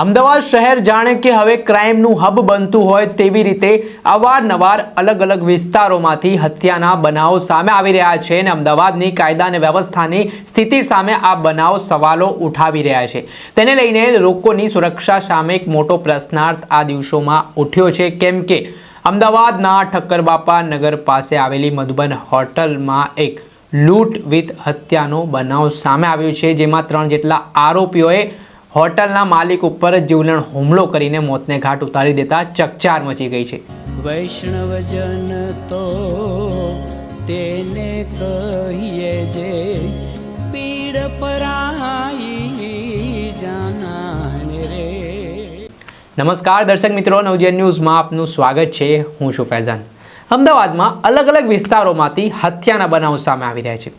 અમદાવાદ શહેર જાણે કે હવે ક્રાઇમનું હબ બનતું હોય તેવી રીતે અવારનવાર અલગ અલગ વિસ્તારોમાંથી હત્યાના બનાવો સામે આવી રહ્યા છે અને અમદાવાદની કાયદા અને વ્યવસ્થાની સ્થિતિ સામે આ બનાવ સવાલો ઉઠાવી રહ્યા છે. તેને લઈને લોકોની સુરક્ષા સામે એક મોટો પ્રશ્નાર્થ આ દિવસોમાં ઉઠ્યો છે. કેમ કે અમદાવાદના ઠક્કરબાપા નગર પાસે આવેલી મધુબન હોટલમાં એક લૂંટ વિથ હત્યાનો બનાવ સામે આવ્યો છે, જેમાં ત્રણ જેટલા આરોપીઓએ હોટલના માલિક ઉપર જ જીવલેણ હુમલો કરીને મોતને ઘાટ ઉતારી દેતા ચકચાર મચી ગઈ છે. વૈષ્ણવજન તો તેને કહીએ જે પીડ પરાઈ નમસ્કાર દર્શક મિત્રો નવજીવન ન્યૂઝમાં આપનું સ્વાગત છે. હું છું ફૈઝાન. અમદાવાદમાં અલગ અલગ વિસ્તારોમાંથી હત્યાના બનાવ સામે આવી રહ્યા છે.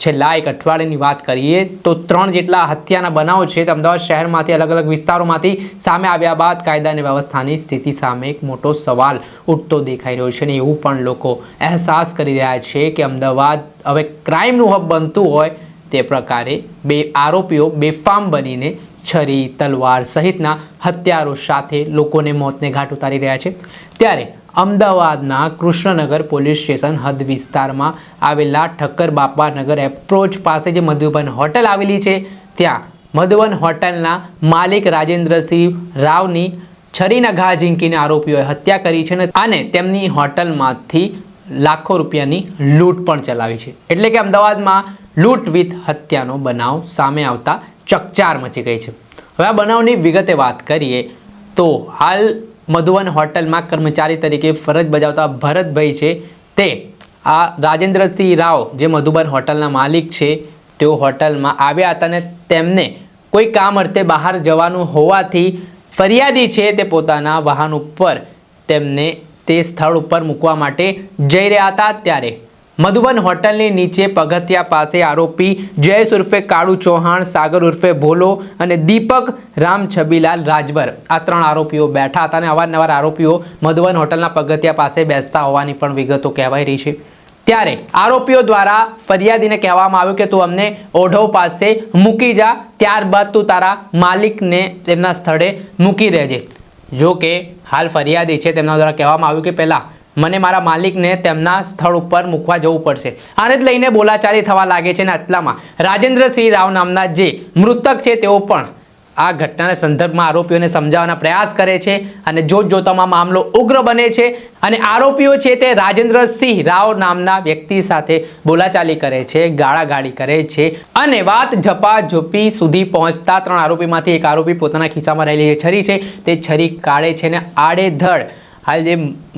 છેલ્લા એક અઠવાડિયાની વાત કરીએ તો ત્રણ જેટલા હત્યાના બનાવો છે તે અમદાવાદ શહેરમાંથી અલગ અલગ વિસ્તારોમાંથી સામે આવ્યા બાદ કાયદા અને વ્યવસ્થાની સ્થિતિ સામે એક મોટો સવાલ ઉઠતો દેખાઈ રહ્યો છે અને એવું પણ લોકો અહેસાસ કરી રહ્યા છે કે અમદાવાદ હવે ક્રાઇમનું હબ બનતું હોય તે પ્રકારે બે આરોપીઓ બેફામ બનીને છરી, તલવાર સહિતના હથિયારો સાથે લોકોને મોતને ઘાટ ઉતારી રહ્યા છે. ત્યારે અમદાવાદના કૃષ્ણનગર પોલીસ સ્ટેશન હદ વિસ્તારમાં આવેલા ઠક્કર બાપાનગર એપ્રોચ પાસે જે મધુબન હોટલ આવેલી છે, ત્યાં મધુબન હોટલના માલિક રાજેન્દ્રસિંહ રાવની છરીના ઘા ઝીંકીને આરોપીઓએ હત્યા કરી છે અને તેમની હોટલમાંથી લાખો રૂપિયાની લૂંટ પણ ચલાવી છે. એટલે કે અમદાવાદમાં લૂંટ વિથ હત્યાનો બનાવ સામે આવતા ચકચાર મચી ગઈ છે. હવે આ બનાવની વિગતે વાત કરીએ તો હાલ મધુવન હોટલમાં કર્મચારી તરીકે ફરજ બજાવતા ભરતભાઈ છે તે. આ રાજેન્દ્રસિંહ રાવ જે મધુબન હોટલના માલિક છે, તેઓ હોટલમાં આવ્યા હતા અને તેમને કોઈ કામ અર્થે બહાર જવાનું હોવાથી ફરિયાદી છે તે પોતાના વાહન ઉપર તેમને તે સ્થળ ઉપર મૂકવા માટે જઈ રહ્યા હતા ત્યારે મધુબન હોટલની નીચે પગથિયા પાસે આરોપી જયેશ ઉર્ફે કાળુ ચૌહાણ, સાગર ઉર્ફે ભોલો અને દીપક રામ છબીલાલ રાજભર. આ ત્રણ આરોપીઓ બેઠા હતા અને અવારનવાર આરોપીઓ મધુબન હોટલના પગથિયા પાસે બેસતા હોવાની પણ વિગતો કહેવાઈ રહી છે. ત્યારે આરોપીઓ દ્વારા ફરિયાદીને કહેવામાં આવ્યું કે તું અમને ઓઢવ પાસે મૂકી જા, ત્યારબાદ તું તારા માલિકને તેમના સ્થળે મૂકી દેજે જો કે હાલ ફરિયાદી છે, તેમના દ્વારા કહેવામાં આવ્યું કે પહેલાં મને મારા માલિકને તેમના સ્થળ ઉપર મૂકવા જવું પડશે. આને જ લઈને બોલાચાલી થવા લાગે છે અને આટલામાં. રાજેન્દ્રસિંહ રાવ નામના જે મૃતક છે તેઓ પણ આ ઘટનાના સંદર્ભમાં આરોપીઓને સમજાવવાના પ્રયાસ કરે છે અને જોત જોતામાં મામલો ઉગ્ર બને છે અને આરોપીઓ છે તે રાજેન્દ્રસિંહ રાવ નામના વ્યક્તિ સાથે બોલાચાલી કરે છે, ગાળાગાળી કરે છે અને વાત ઝપાઝપી સુધી પહોંચતા ત્રણ આરોપીમાંથી એક આરોપી પોતાના ખિસ્સામાં રહેલી છરી છે. તે છરી કાઢે છે અને આડેધડ હાલ જે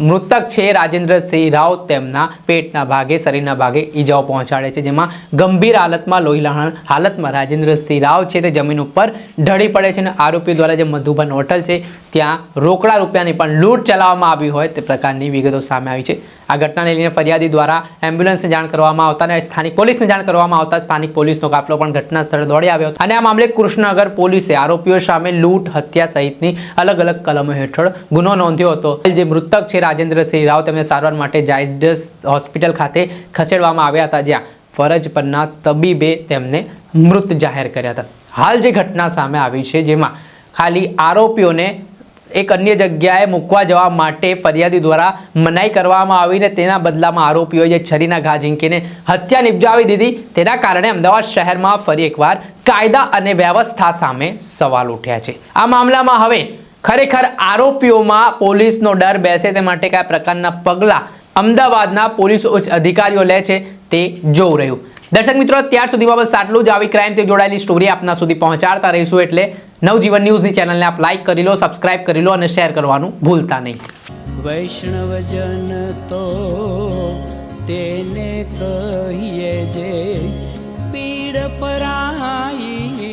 મૃતક છે રાજેન્દ્રસિંહ રાવ તેમના પેટના ભાગે, શરીરના ભાગે ઈજાઓ પહોંચાડે છે, જેમાં ગંભીર હાલતમાં લોહીલાણ હાલતમાં રાજેન્દ્રસિંહ રાવ છે, તે જમીન ઉપર ઢળી પડે છે અને આરોપી દ્વારા જે મધુબન હોટલ છે, ત્યાં રોકડા રૂપિયાની પણ લૂંટ ચલાવવામાં આવી હોય તે પ્રકારની વિગતો સામે આવી છે. આ ઘટનાને લઈને ફરિયાદી દ્વારા એમ્બ્યુલન્સને જાણ કરવામાં આવતા અને સ્થાનિક પોલીસને જાણ કરવામાં આવતા સ્થાનિક પોલીસનો કાફલો પણ ઘટના સ્થળે દોડી આવ્યો અને આ મામલે કૃષ્ણનગર પોલીસે આરોપીઓ સામે લૂંટ, હત્યા સહિતની અલગ અલગ કલમો હેઠળ ગુનો નોંધ્યો હતો. જે મૃતક છે રાજેન્દ્રસિંહ રાવ તેમને સારવાર માટે જાયડસ હોસ્પિટલ ખાતે ખસેડવામાં આવ્યા હતા, જ્યાં ફરજ પરના તબીબે તેમને મૃત જાહેર કર્યા હતા. હાલ જે ઘટના સામે આવી છે, જેમાં ખાલી આરોપીઓને એક અન્ય જગ્યાએ મૂકવા જવા માટે ફરિયાદી દ્વારા મનાઈ કરવામાં આવીને તેના બદલામાં આરોપીઓએ જે છરીના ઘા ઝીંકીને હત્યા નિપજાવી દીધી. તેના કારણે અમદાવાદ શહેરમાં ફરી એકવાર કાયદા અને વ્યવસ્થા સામે સવાલ ઉઠ્યા છે. આ મામલામાં હવે ખરેખર આરોપીઓમાં પોલીસનો ડર બેસે તે માટે કયા પ્રકારના પગલાં અમદાવાદના પોલીસ ઉચ્ચ અધિકારીઓ લે છે તે જોવું રહ્યું. દર્શક મિત્રો, ત્યાર સુધીમાં બસ આટલું જ. આવી ક્રાઇમથી જોડાયેલી સ્ટોરી આપના સુધી પહોંચાડતા રહીશું એટલે નવજીવન ન્યૂઝની ચેનલને આપ લાઈક કરી લો સબસ્ક્રાઇબ કરી લો અને શેર કરવાનું ભૂલતા નહીં. વૈષ્ણવજન તો તેને કહીએ જે પીડ પરાઈ